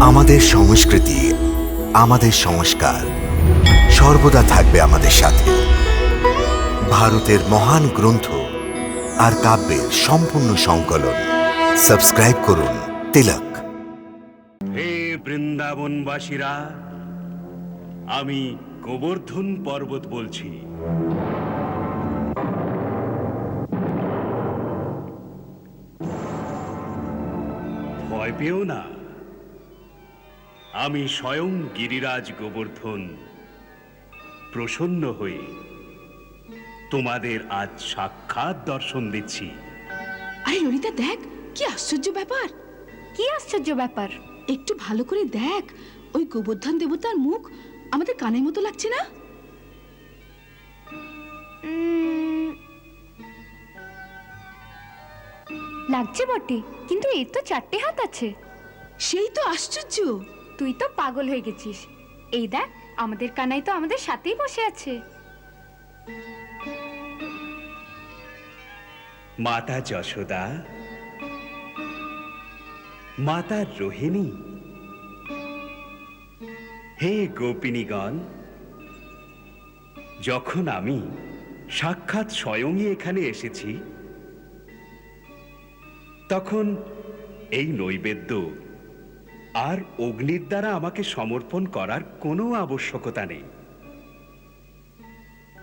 আমাদের সংস্কৃতি, আমাদের সংস্কার সর্বদা থাকবে আমাদের সাথে। ভারতের মহান গ্রন্থ আর কাব্যের সম্পূর্ণ সংকলন। সাবস্ক্রাইব করুন তিলক। হে বৃন্দাবনবাসীরা, আমি গোবর্ধন পর্বত বলছি। ভয় পেও না। আমি স্বয়ং গিরিরাজ গোবর্ধন প্রসন্ন হয়ে তোমাদের আজ সাক্ষাৎ দর্শন দিচ্ছি। আরে ললিতা দেখ কি আশ্চর্য ব্যাপার। কি আশ্চর্য ব্যাপার? একটু ভালো করে দেখ ওই গোবর্ধন দেবতার মুখ আমাদের কানের মতো লাগছে না? লাগছে বটে কিন্তু এর তো চারটে হাত আছে। সেই তো আশ্চর্য। তুই তো পাগল হয়ে গেছিস। এই দেখ, আমাদের কানাই তো আমাদের সাথেই বসে আছে। মাতা যশোদা, মাতা রোহিণী, হে গোপিনীগণ, যখন আমি সাক্ষাৎ স্বয়ংই এখানে এসেছি, তখন এই নৈবেদ্য আর অগ্নির দ্বারা আমাকে সমর্পণ করার কোনো আবশ্যকতা নেই।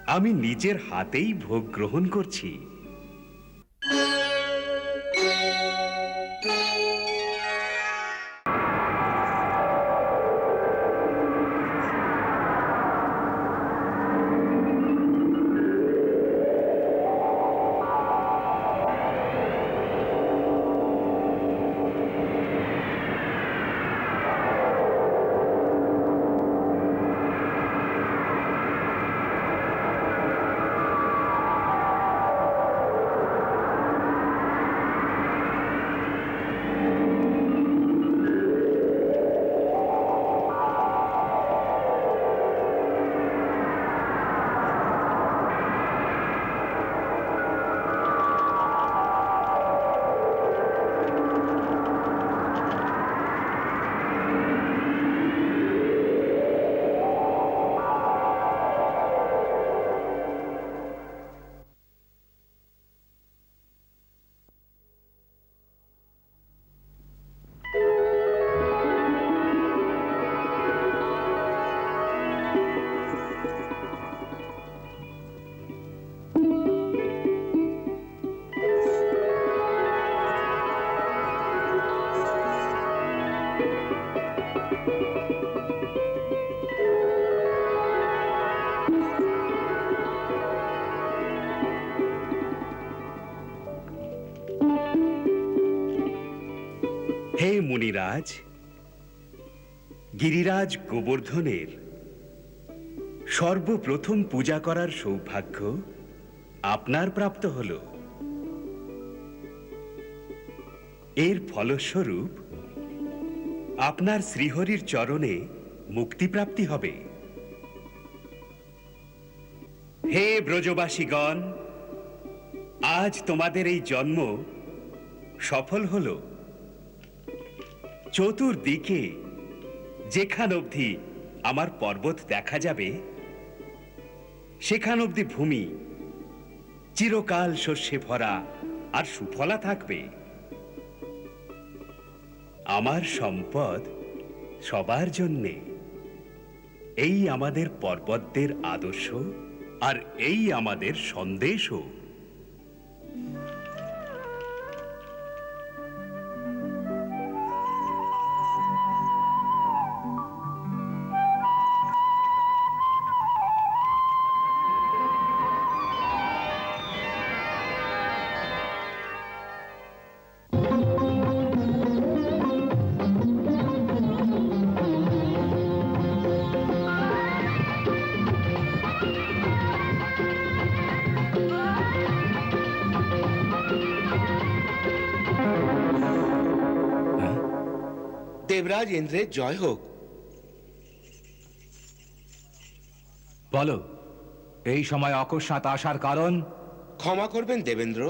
আমি নিজের হাতেই ভোগ গ্রহণ করছি। হে মুনিরাজ, গিরিরাজ গোবর্ধনের সর্বপ্রথম পূজা করার সৌভাগ্য আপনার প্রাপ্ত হল। এর ফলস্বরূপ আপনার শ্রীহরির চরণে মুক্তিপ্রাপ্তি হবে। হে ব্রজবাসীগণ, আজ তোমাদের এই জন্ম সফল হলো। চতুর্দিকে, যেখান অবধি আমার পর্বত দেখা যাবে, সেখান অবধি ভূমি, চিরকাল শস্যে ভরা আর সুফলা থাকবে। আমার সম্পদ সবার জন্যে। এই আমাদের পর্বতদের আদর্শ আর এই আমাদের সন্দেশও। দেবরাজ ইন্দ্রের জয় হোক। বলো এই সময় অকস্মাৎ আসার কারণ? ক্ষমা করবেন দেবেন্দ্র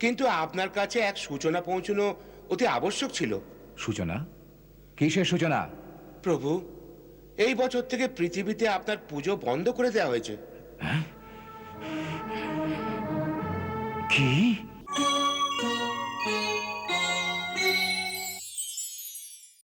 কিন্তু আপনার কাছে এক সূচনা পৌঁছানো অতি আবশ্যক ছিল। সূচনা? কিসের সূচনা? প্রভু এই বছর থেকে পৃথিবীতে আপনার পুজো বন্ধ করে দেওয়া হয়েছে। কি?